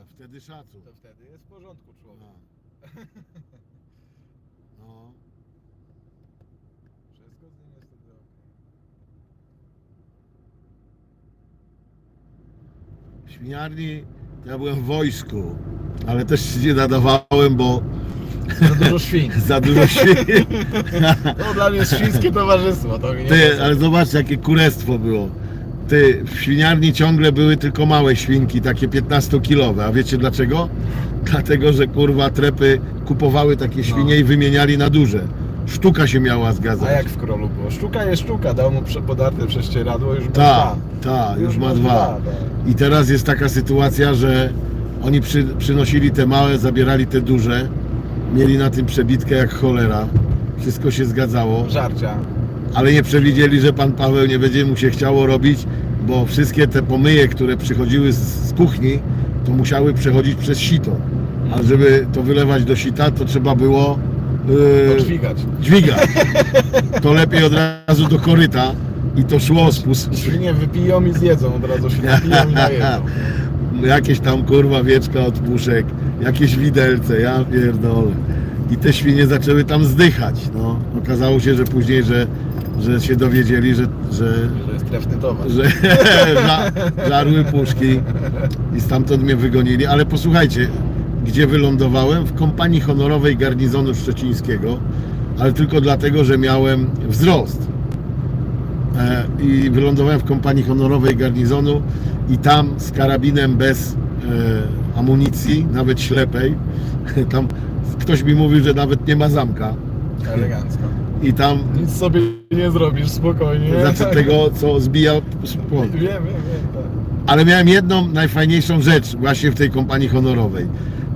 a wtedy szacun. to wtedy jest w porządku człowiek. No. no. Wszystko z nim jest wtedy okej. W świniarni ja byłem w wojsku, ale też się nie nadawałem, bo Za dużo świn. za dużo świn. To dla mnie jest świńskie towarzystwo. To mi nie Ty, ale zobacz jakie kurestwo było. Ty, w świniarni ciągle były tylko małe świnki, takie 15-kilowe. A wiecie dlaczego? Dlatego, że kurwa trepy kupowały takie świnie i wymieniali na duże. Sztuka się miała zgadzać. A jak w królu było? Sztuka jest sztuka, dał mu prze- podarte prześcieradło już ma Tak, dwa. tak, już ma dwa. I teraz jest taka sytuacja, że oni przy, przynosili te małe, zabierali te duże, mieli na tym przebitkę jak cholera. Wszystko się zgadzało, Żarcia. Ale nie przewidzieli, że pan Paweł nie będzie mu się chciało robić, bo wszystkie te pomyje, które przychodziły z, z kuchni, to musiały przechodzić przez sito. A żeby to wylewać do sita, to trzeba było yy, Podźwigać. dźwigać. To lepiej od razu do koryta i to szło z pus- Świnie wypiją i zjedzą od razu. Się napiją i najedzą. jakieś tam kurwa wieczka od puszek, jakieś widelce, ja pierdolę. I te świnie zaczęły tam zdychać. No. Okazało się, że później, że, że się dowiedzieli, że, że, To jest trefny towar. że ża- żarły puszki i stamtąd mnie wygonili. Ale posłuchajcie, gdzie wylądowałem? W kompanii honorowej garnizonu szczecińskiego, ale tylko dlatego, że miałem wzrost. E, I wylądowałem w kompanii honorowej garnizonu i tam z karabinem bez e, amunicji, nawet ślepej, tam ktoś mi mówił, że nawet nie ma zamka. Elegancko. I tam Nic sobie nie zrobisz, spokojnie. znaczy tego, co zbija spłon. Wiem, wiem, wiem. Tak. Ale miałem jedną najfajniejszą rzecz właśnie w tej kompanii honorowej,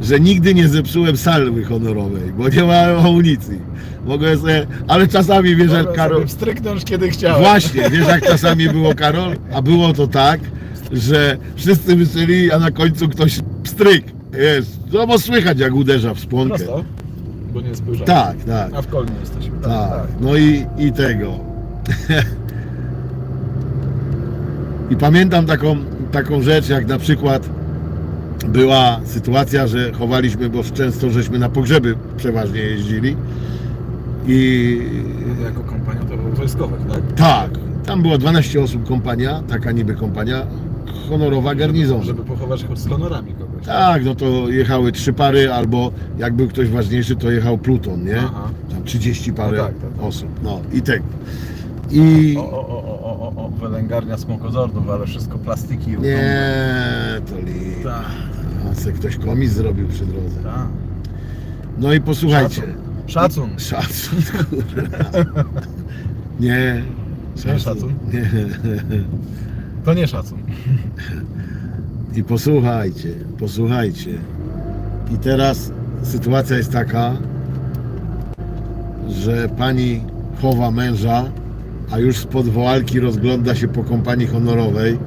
że nigdy nie zepsułem salwy honorowej, bo nie miałem amunicji. Mogłem sobie, ale czasami wiesz jak Karol... sobie Wstryknąć kiedy chciałem. Właśnie, wiesz jak czasami było Karol? A było to tak, że wszyscy myśleli, a na końcu ktoś pstryk. Wiesz, no bo słychać jak uderza w spłonkę. Prosto, bo nie spojrzałem. Tak, tak. A w Kolnie jesteśmy. Tak, no i, i tego. I pamiętam taką, taką rzecz, jak na przykład była sytuacja, że chowaliśmy, bo często żeśmy na pogrzeby przeważnie jeździli. I Jako kompania to był wojskowych, tak? tak, tam było 12 osób kompania, taka niby kompania, honorowa garnizonu. Żeby pochować z honorami kogoś. Tak, no to jechały trzy pary, albo jak był ktoś ważniejszy, to jechał pluton, nie? Aha. Tam 30 parę No tak, tak, tak. osób, no i tak. I O, o, o, o, o, o, o, wylęgarnia smokozordów, ale wszystko plastiki. nie, to li. Tak, A se ktoś komis zrobił przy drodze. tak. No i posłuchajcie. Szacun. Szacun, kurwa. Nie. szacun? Nie. To nie szacun. I posłuchajcie, posłuchajcie. I teraz sytuacja jest taka, że pani chowa męża, a już spod woalki rozgląda się po kompanii honorowej,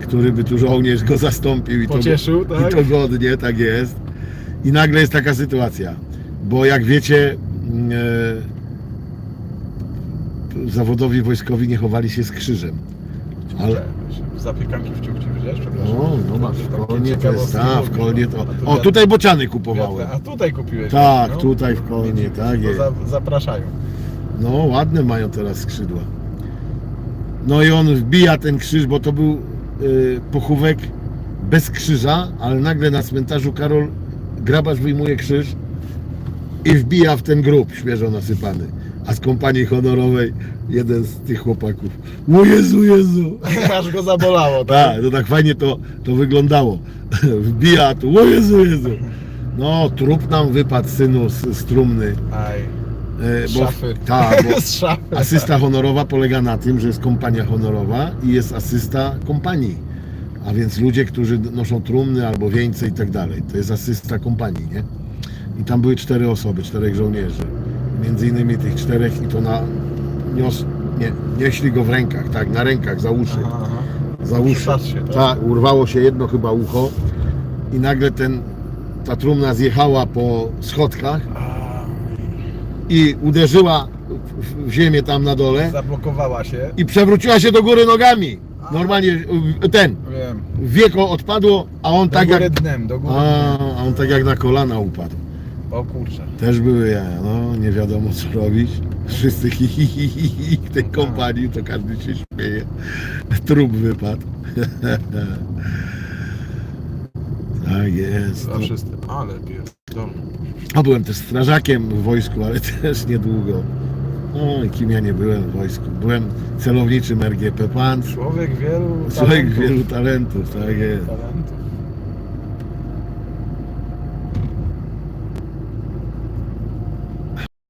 który by tu żołnierz go zastąpił i to, Pocieszył, tak? i to godnie, tak jest. I nagle jest taka sytuacja, bo jak wiecie, mm, e, zawodowi wojskowi nie chowali się z krzyżem. Ale. Zapiekanki w ciuchci widziałeś? Przepraszam. no, no masz, w Kolnie to jest, a, w Kolnie to... O, tutaj bociany kupowałem. A tutaj kupiłeś. Tak, no. tutaj w Kolnie, tak jest. Za, zapraszają. No, ładne mają teraz skrzydła. No i on wbija ten krzyż, bo to był y, pochówek bez krzyża, ale nagle na cmentarzu Karol grabarz wyjmuje krzyż i wbija w ten grób świeżo nasypany. A z kompanii honorowej jeden z tych chłopaków. O Jezu, Jezu! Aż go zabolało, tak? Tak, to tak fajnie to, to wyglądało. Wbija tu, o Jezu, Jezu! No, trup nam wypadł synu z, z trumny. Aj. E, bo- szafy. Tak, bo Z szafy. Asysta honorowa polega na tym, że jest kompania honorowa i jest asysta kompanii. A więc ludzie, którzy noszą trumny albo wieńce i tak dalej. To jest asysta kompanii, nie? I tam były cztery osoby, czterech żołnierzy. Między innymi tych czterech i to na... Nios, nie, nieśli go w rękach, tak, na rękach, za uszy. Aha, aha. Za uszy. Się, tak? Tak, urwało się jedno chyba ucho i nagle ten, ta trumna zjechała po schodkach i uderzyła w, w ziemię tam na dole Zablokowała się. i przewróciła się do góry nogami. Normalnie y, ten. Wiem. Wieko odpadło, a on Do tak góry jak... dnem, do góry A, a on tak jak na kolana upadł. O kurczę. Też były ja, no nie wiadomo co robić. Wszyscy hi, hi, hi, hi, hi w tej kompanii, to każdy się śmieje. Trup wypadł. tak jest. Za wszyscy. Ale pierdolę. A byłem też strażakiem w wojsku, ale też niedługo. O, i kim ja nie byłem w wojsku. Byłem celowniczym RGP Panc. Człowiek wielu Człowiek talentów. wielu talentów, tak jest. talentów.